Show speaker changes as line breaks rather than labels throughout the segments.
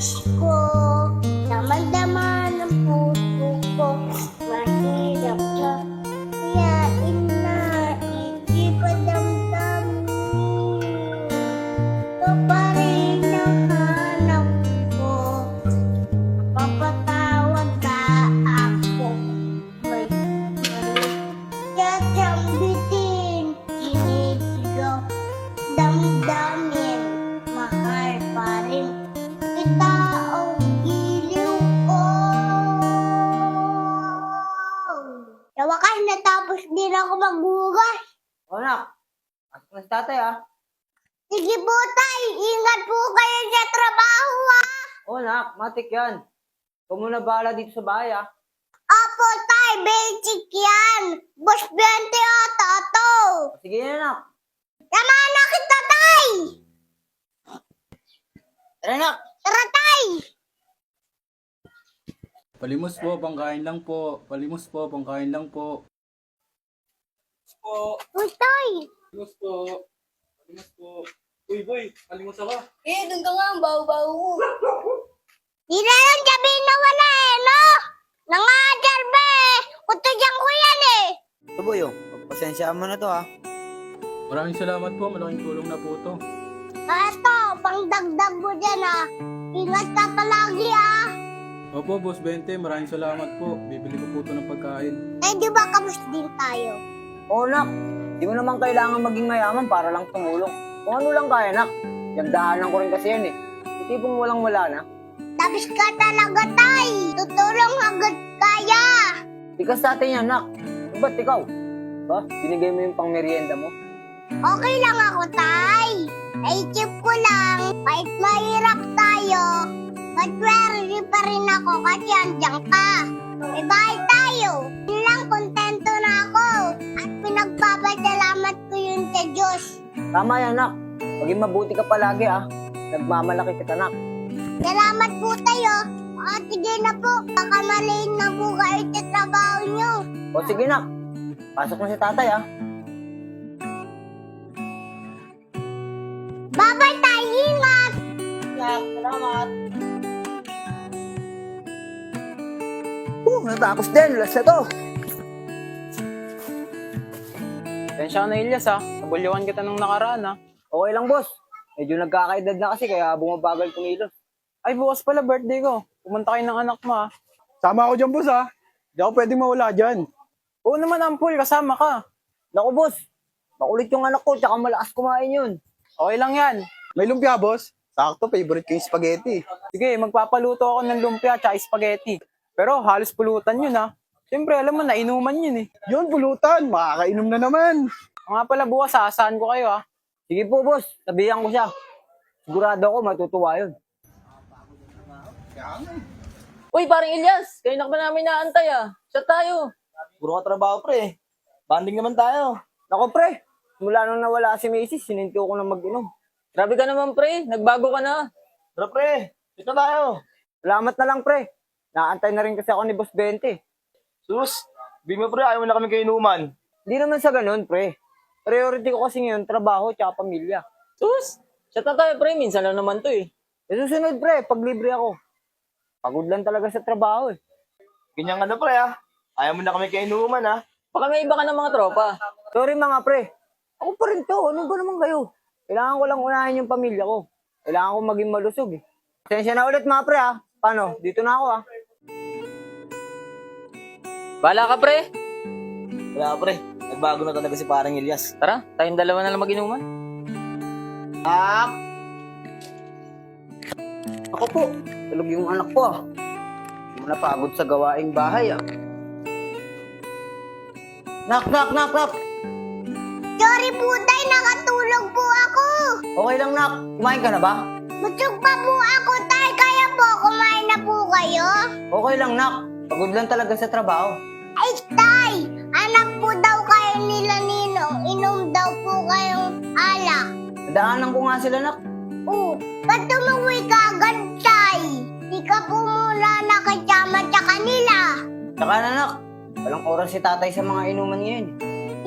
nais ko Sige po tay, ingat po kayo sa trabaho ha
O anak, matik yan. Ikaw muna bahala dito sa bahay ah.
Apo tay, basic yan Boss 20 ata to
sige yan anak.
Tama na kita tay
Tara anak.
Tara tay
Palimos po, pangkain lang po. Palimos po, pangkain lang po. Po,
Uy tay
palimos po. Palimos po. Uy boy, palimos ako.
Eh, doon ka nga ang baho-baho. Di na lang sabihin na wala eh, no? Nangadar ba eh? Kutudyan ko yan eh.
Ito boy oh, pagpasensya mo na to ah.
Maraming salamat po, malaking tulong na po to.
Eto, pangdagdag mo dyan ah. Ingat ka palagi ah.
Opo, Boss Bente, maraming salamat po. Bibili ko po to ng pagkain.
Eh, di ba kamus din tayo?
O anak, di mo naman kailangan maging mayaman para lang tumulong. Kung ano lang kaya anak, yagdaanan ko rin kasi yan eh. Yung tipong walang wala na.
Tapos ka talaga tay. Tutulong agad kaya.
Tikas sa atin yan anak. Ba't ikaw? Ba, binigay mo yung pang merienda mo?
Okay lang ako tay. Naisip ko lang, kahit mahirap tayo, matwerte pa rin ako kasi andyan ka. May bahay tayo. Yun lang, kontento
Tama yan anak. Maging mabuti ka palagi ah. Nagmamalaki kita anak.
Salamat po tayo. At sige na po, baka maliin na po kayo sa trabaho nyo.
O sige nak, pasok na si tatay ah.
Bye-bye tayo, ingat!
Salamat. Uh, natapos din. Last na to.
Tensya ka na Ilyas ha. Nabulyawan kita nung nakaraan ha.
Okay lang boss. Medyo nagkakaedad na kasi kaya bumabagal kumilos.
Ay bukas pala birthday ko. Pumunta kayo ng anak mo ha.
Sama ako dyan, boss, ha? Hindi ako pwedeng mawala dyan.
Oo naman Ampul, kasama ka.
Naku boss, makulit yung anak ko tsaka malakas kumain yun.
Okay lang yan.
May lumpia, boss. Sakto, favorite ko yung spaghetti.
Sige, magpapaluto ako ng lumpia at spaghetti. Pero halos pulutan yun ha. Siyempre alam mo na inuman yun eh.
Yun, pulutan. Makakainom na naman.
Nga pala bukas sasaan ko kayo ha.
Sige po boss, sabihan ko siya. Sigurado ako matutuwa yun.
Uy, parang Ilyas, kayo na ba namin naantay ah? Siya tayo.
Puro ka trabaho pre. Banding naman tayo. Naku pre, mula nung nawala si Macy's, sininto ko na mag-inom.
Grabe ka naman pre, nagbago ka na.
Tara pre, ito tayo. Salamat na lang pre. Naantay na rin kasi ako ni Boss 20.
Sus, mo, pre. Ayaw mo na kami kainuman.
Hindi naman sa ganun pre. Priority ko kasi ngayon, trabaho tsaka pamilya.
Sus, siya na tayo pre, minsan lang naman to eh.
E susunod pre, pag libre ako. Pagod lang talaga sa trabaho eh.
Ganyan ka na, pre, ha? Ayaw mo na kami kainuman, ha?
Baka may iba ka ng mga tropa.
Sorry mga pre. Ako pa rin to. Ano ba naman kayo? Kailangan ko lang unahin yung pamilya ko. Kailangan ko maging malusog eh. Pasensya na ulit mga pre ha. Paano? Dito na ako ha.
Bala ka pre.
Wala pre, nagbago na talaga si parang Ilyas.
Tara, tayong dalawa na lang mag-inuman.
Ah! Ako po. Tulog yung anak ko ah. Hindi mo napagod sa gawaing bahay ah. Nak, nak, nak, nak!
Sorry po tay, nakatulog po ako.
Okay lang nak. Kumain ka na ba?
Busog pa po ako tay, kaya po kumain na po kayo?
Okay lang nak. Pagod lang talaga sa trabaho.
Ay tay, anak po daw
Nadaanan ko nga sila nak.
Oh, ba't tumuwi ka agad tay? Di ka po muna nakasama sa kanila.
Tsaka na nak. Walang oras si tatay sa mga inuman ngayon.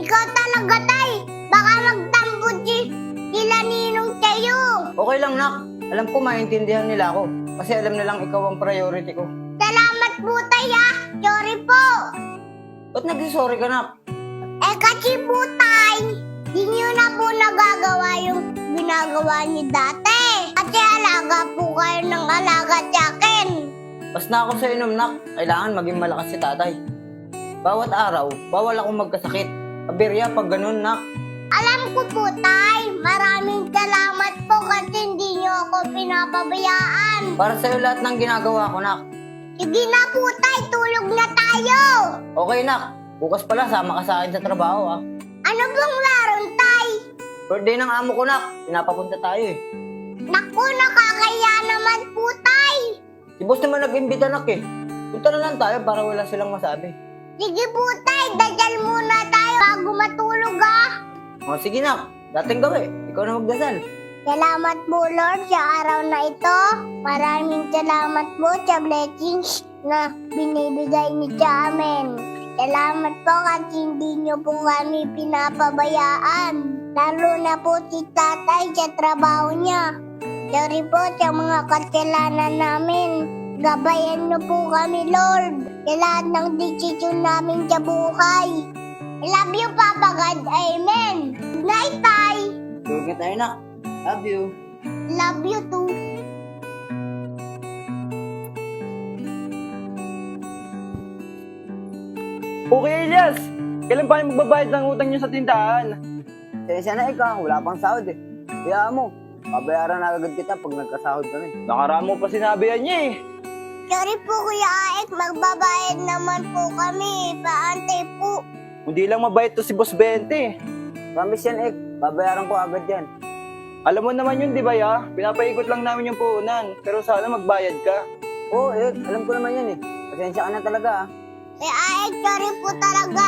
Ikaw talaga tay, baka magtampo si Sila ninong kayo.
Okay lang, nak. Alam ko maintindihan nila ako. Kasi alam nilang ikaw ang priority ko.
Salamat po tayo. Sorry po.
Ba't nagsisorry ka, nak?
Eh kasi po tay, di nyo na po nagagawa yung ginagawa ni dati. Kasi alaga po kayo ng alaga sa akin.
Pas na ako sa inom, nak. Kailangan maging malakas si tatay. Bawat araw, bawal akong magkasakit. Abirya pag ganun, nak.
Alam ko po tay, maraming salamat po kasi hindi nyo ako pinapabayaan.
Para sa'yo lahat ng ginagawa ko, nak.
Sige na po tay, tulog na tayo.
Okay, nak. Bukas pala, sama ka sa akin sa trabaho, ah.
Ano bang laron tay?
Birthday ng amo ko, nak. Pinapapunta tayo, eh.
Naku, nakakaya naman po tay.
Si boss naman nag-imbita, nak, eh. Punta na lang tayo para wala silang masabi.
Sige po tay, dasal muna tayo bago matulog ah.
O, sige, nak. Dating gawi. Ikaw na magdasal.
Salamat po Lord sa araw na ito. Maraming salamat po sa blessings na binibigay niyo sa amin. Salamat po kasi hindi niyo po kami pinapabayaan. Lalo na po si tatay sa trabaho niya. Sorry po sa mga kasalanan namin. Gabayan niyo po kami, Lord. Sa lahat ng desisyon namin sa buhay. I love you, Papa God. Amen. Good night, Tay.
Na tayo, nak. Love you.
Love you too.
Okay, Elias. Kailan pa kayo magbabayad ng utang niyo sa tindahan?
Sensya na ikaw, wala pang sahod eh. Kaya mo, babayaran na agad kita pag nagkasahod kami.
Nakaraan mo pa sinabi yan niya eh.
Sorry po Kuya Aek, magbabayad naman po kami. Paantay po.
Hindi lang mabait to si Boss Bente.
Promise yan, Ek. Babayaran ko agad yan.
Alam mo naman yun, di ba ya? Pinapaikot lang namin yung puhunan. Pero sana magbayad ka.
Oo, Ek. Alam ko naman yan eh. Pasensya ka na talaga ah.
Kuya Aek, sorry po talaga.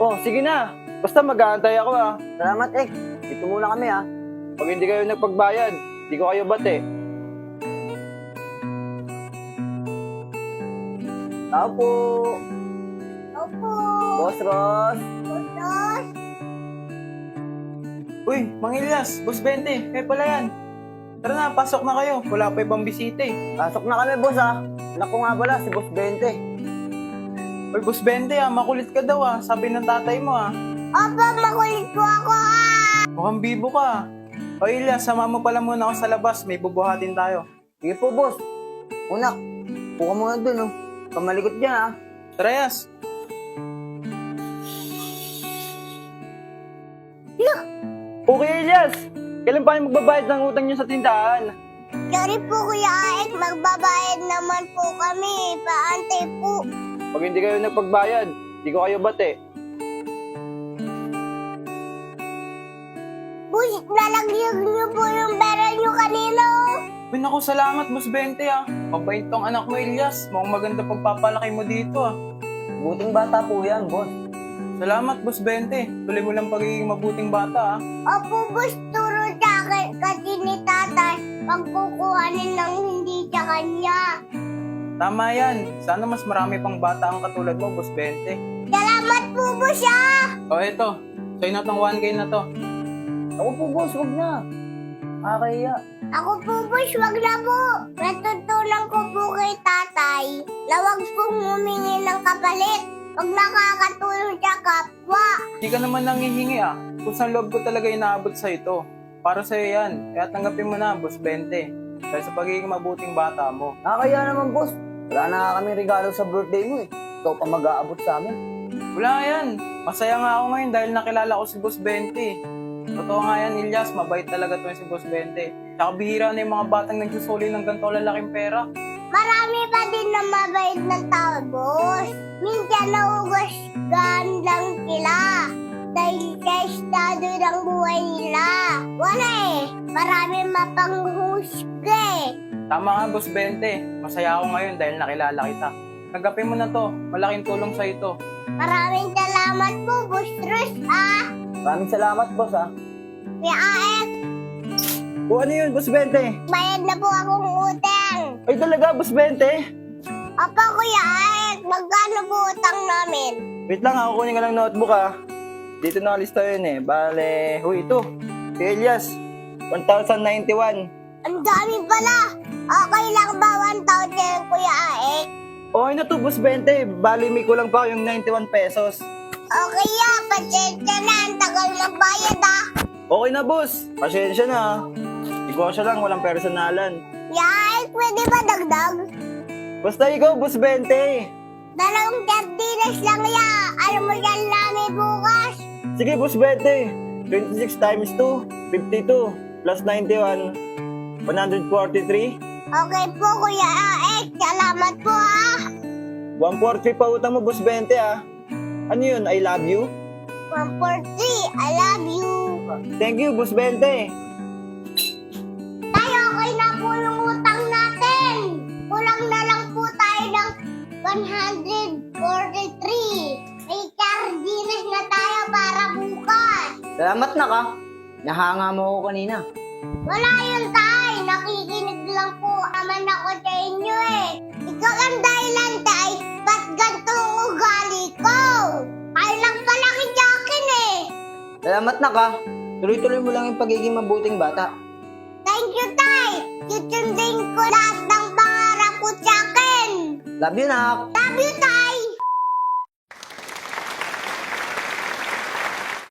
Oh, sige na. Basta mag-aantay ako ah.
Salamat, Ek. Dito muna kami ah.
Pag hindi kayo nagpagbayad, di ko kayo bate.
Tao po.
Opo.
Boss Ross.
Putos.
Uy, Mang Elias, Boss Bente, kayo pala yan. Tara na, pasok na kayo. Wala pa ibang bisita eh.
Pasok na kami, boss ah. Anak ko nga pala, si Boss Bente.
Uy, Boss Bente ah, makulit ka daw ah. Sabi ng tatay mo ah.
Opo, makulit po ako ah.
Mukhang bibo ka ah. O Elias, sama mo pala muna ako sa labas. May bubuhatin tayo.
Sige po, boss. Unak, puka muna dun oh. Kamalikot dyan ah.
Tara, Yas. Okay, Elias. Kailan pa kayo magbabayad ng utang niyo sa tindahan?
Sorry po Kuya Aek, magbabayad naman po kami. Paantay po.
Pag hindi kayo nagpagbayad, di ko kayo bate.
Bus, nalagyan niyo po yung pera niyo kanino.
Uy, naku, salamat, Boss Bente ah. Mabait tong anak mo, Elias. Mukhang maganda pagpapalaki mo dito ah.
Buting bata po yan, boss.
Salamat, Boss Bente. Tuloy mo lang pagiging mabuting bata ah.
Opo, bus, turo sa akin kasi ni tatay. Pagkukuhanin ng hindi sa kanya.
Tama yan. Sana mas marami pang bata ang katulad mo, Boss Bente.
Salamat po, bus ah.
O, eto. Sa'yo na tong 1K na to.
Ako po, boss. Huwag na. Nakakaya.
Ako po, bus, wag na po. Natutunan ko po kay tatay na wag pong humingi ng kapalit. Pag nakakatulong sa kapwa.
Hindi ka naman nangihingi ah. Kung sa loob ko talaga inaabot sa ito. Para sa'yo yan. Kaya tanggapin mo na, Boss Bente. Dahil sa pagiging mabuting bata mo.
Nakakaya naman, boss. Wala na nga kami regalo sa birthday mo eh. Ikaw pa mag-aabot sa amin.
Wala yan. Masaya nga ako ngayon dahil nakilala ko si Boss Bente. Totoo nga yan, Ilyas. Mabait talaga to si Boss Bente. Tsaka bihira na yung mga batang nagsusuli ng ganito lalaking pera.
Marami pa din na mabait na tao, boss. Minsan nauugusgan lang sila. Dahil sa estado ng buhay nila. Wala eh. Marami mapanghusga eh.
Tama nga, Boss Bente. Masaya ako ngayon dahil nakilala kita. Tanggapin mo na to. Malaking tulong sa ito.
Maraming salamat po, Boss Rus, ah.
Maraming salamat, boss ah.
Kuya Aek,
O ano yun, Boss Bente?
bayad na po akong utang.
Ay talaga, Boss Bente?
Opo, Kuya Aek, magkano po utang namin?
Wait lang, ako kunin ka ng notebook ah. Dito nakalista yun eh. Bale, huy ito.
Si Elias, 1,091.
Ang dami pala. Okay lang ba 1,000 Kuya Aek?
Okay na to, boss 20. Bali, may kulang pa yung 91 pesos.
Okay ah, pasensya na. Ang tagal magbayad ah.
Okay na, boss. Pasensya na. ah. Negosyo lang, walang personalan.
Aek, pwede ba dagdag?
Basta ikaw, boss 20.
Dalawang sardinas lang ya. Alam mo yan namin bukas.
Sige, boss 20. 26 times 2, 52. Plus 91, 143.
Okay po, Kuya Aek. Salamat po ah.
143 pa utang mo, boss 20 ah. Ano yun? I love you?
143, I love you.
Thank you, boss 20.
Tayo, okay na po yung utang natin. Kulang na lang po tayo ng 143.
Salamat na ka. Nahanga mo ako kanina.
Wala yun, tay. Nakikinig lang po naman ako sa inyo eh. Ikaw ang dahilan, tay. Ba't ganito ang ugali ko? Ay lang pala kijakin eh.
Salamat na ka. Tuloy-tuloy mo lang yung pagiging mabuting bata.
Thank you, tay. Susundin ko lahat ng pangarap ko sa akin.
Love you, nak.
Love you, tay.